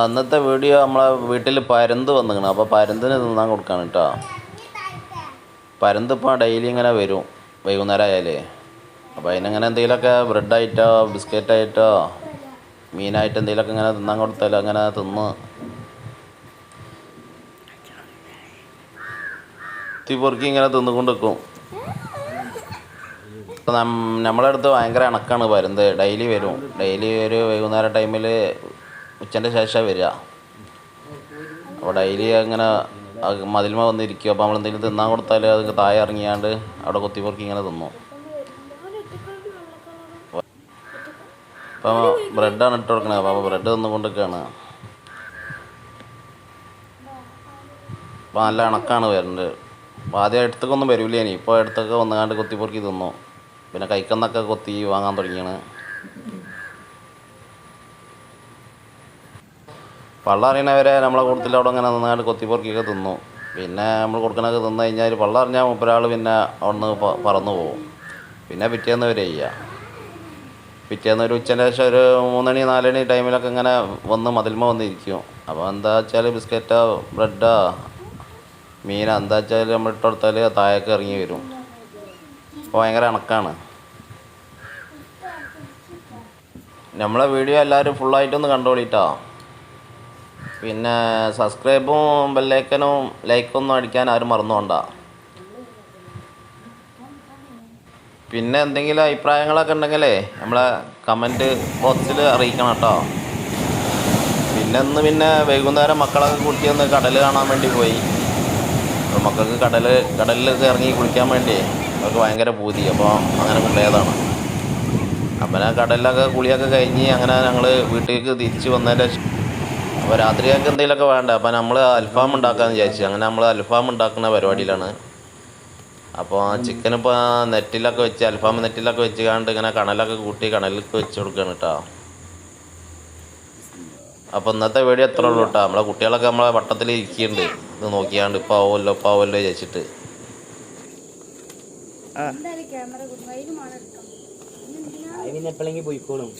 അന്നത്തെ വീഡിയോ നമ്മളെ വീട്ടിൽ പരന്ത് വന്നിക്കണം. അപ്പോൾ പരന്തിന് തിന്നാൻ കൊടുക്കാണ് കേട്ടോ പരന്ത് ഇപ്പോൾ ഡെയിലി ഇങ്ങനെ വരും വൈകുന്നേരം ആയാലേ. അപ്പോൾ അതിനങ്ങനെ എന്തെങ്കിലുമൊക്കെ ബ്രെഡായിട്ടോ ബിസ്ക്കറ്റായിട്ടോ മീനായിട്ട് എന്തെങ്കിലുമൊക്കെ ഇങ്ങനെ തിന്നാൻ കൊടുത്താലോ അങ്ങനെ തിന്ന്. തീ പൊറുക്കി ഇങ്ങനെ തിന്നുകൊണ്ട് നിൽക്കും നമ്മളെ അടുത്ത് ഭയങ്കര ഇണക്കാണ് പരുന്ത്. ഡെയിലി വരും. ഡെയിലി ഒരു വൈകുന്നേരം ടൈമിൽ ഉച്ചന്റെ ശേഷം വരിക. അപ്പോൾ ഡെയിലി അങ്ങനെ മതിൽമ വന്നിരിക്കും. അപ്പോൾ നമ്മൾ എന്തെങ്കിലും തിന്നാൻ കൊടുത്താൽ അത് താഴെ ഇറങ്ങിയാണ്ട് അവിടെ കൊത്തിപ്പൊറുക്കി ഇങ്ങനെ തിന്നു. അപ്പം ബ്രെഡാണ് ഇട്ട് കൊടുക്കണത് അപ്പോൾ ബ്രെഡ് തിന്നുകൊണ്ടൊക്കെയാണ് അപ്പോൾ നല്ല ഇണക്കാണ് വരുന്നത് അപ്പോൾ ആദ്യം അടുത്തൊക്കെ വരില്ല ഇനി ഇപ്പോൾ അടുത്തൊക്കെ വന്നുകാണ്ട് കൊത്തിപ്പൊറുക്കി തിന്നു. പിന്നെ കൈക്കന്നൊക്കെ കൊത്തി വാങ്ങാൻ തുടങ്ങിയാണ്. പള്ള അറിയണവരെ നമ്മളെ കൂട്ടത്തിൽ അവിടെ അങ്ങനെ നന്നായിട്ട് കൊത്തിപ്പൊറുക്കിയൊക്കെ തിന്നു. പിന്നെ നമ്മൾ കൊടുക്കണൊക്കെ തിന്നു കഴിഞ്ഞാൽ പള്ള അറിഞ്ഞാൽ മുപ്പരാൾ പിന്നെ അവിടുന്ന് പറന്നു പോകും പിന്നെ പിറ്റേന്ന് വരെ ചെയ്യുക പിറ്റേന്ന് ഒരു ഉച്ചന്റെ ശേഷം ഒരു മൂന്നണി നാലണി ടൈമിലൊക്കെ ഇങ്ങനെ വന്ന് മതിൽമ വന്നിരിക്കും. അപ്പോൾ എന്താ വെച്ചാൽ ബിസ്ക്കറ്റോ ബ്രെഡോ മീനോ എന്താ വെച്ചാൽ നമ്മൾ ഇട്ട് കൊടുത്താൽ താഴേക്ക് ഇറങ്ങി വരും. അപ്പോൾ ഭയങ്കര അണക്കാണ്. നമ്മളെ വീഡിയോ എല്ലാവരും ഫുള്ളായിട്ടൊന്ന് കണ്ടോളിട്ടോ. പിന്നെ സബ്സ്ക്രൈബും ബെല്ലൈക്കനും ലൈക്കൊന്നും അടിക്കാൻ ആരും മറന്നുകൊണ്ട പിന്നെ എന്തെങ്കിലും അഭിപ്രായങ്ങളൊക്കെ ഉണ്ടെങ്കിലേ നമ്മളെ കമന്റ് ബോക്സിൽ അറിയിക്കണം കേട്ടോ. പിന്നെ ഇന്ന് പിന്നെ വൈകുന്നേരം മക്കളൊക്കെ കൂട്ടി ഒന്ന് കടൽ കാണാൻ വേണ്ടി പോയി. അപ്പോൾ മക്കൾക്ക് കടൽ കടലിലൊക്കെ ഇറങ്ങി കുളിക്കാൻ വേണ്ടി അവർക്ക് ഭയങ്കര പൂതി. അപ്പോൾ അങ്ങനെ കൊണ്ടുപോയതാണ്. അപ്പം കടലിലൊക്കെ കുളിയൊക്കെ കഴിഞ്ഞ് അങ്ങനെ ഞങ്ങൾ വീട്ടിലേക്ക് തിരിച്ച് വന്നതിന്റെ അപ്പോൾ രാത്രിയൊക്കെ എന്തെങ്കിലുമൊക്കെ വേണ്ട? അപ്പോൾ നമ്മൾ അൽഫാം ഉണ്ടാക്കാമെന്ന് വിചാരിച്ചു. അങ്ങനെ നമ്മൾ അൽഫാം ഉണ്ടാക്കുന്ന പരിപാടിയിലാണ്. അപ്പോൾ ചിക്കൻ ഇപ്പോൾ നെറ്റിലൊക്കെ വെച്ച് അൽഫാം നെറ്റിലൊക്കെ വെച്ച് കണ്ട് ഇങ്ങനെ കണലൊക്കെ കൂട്ടി കണലിലേക്ക് വെച്ച് കൊടുക്കുകയാണ് കേട്ടോ അപ്പോൾ ഇന്നത്തെ വീഡിയോ എത്ര ഉള്ളൂ കേട്ടോ നമ്മളെ കുട്ടികളൊക്കെ നമ്മളെ വട്ടത്തിൽ ഇരിക്കുന്നുണ്ട് ഇത് നോക്കിയാണ്ട് ഇപ്പോൾ ആവുമല്ലോ ഇപ്പോൾ ആവുമല്ലോ വിചാരിച്ചിട്ട്. പിന്നെ എപ്പോഴെങ്കിൽ പോയിക്കോളും.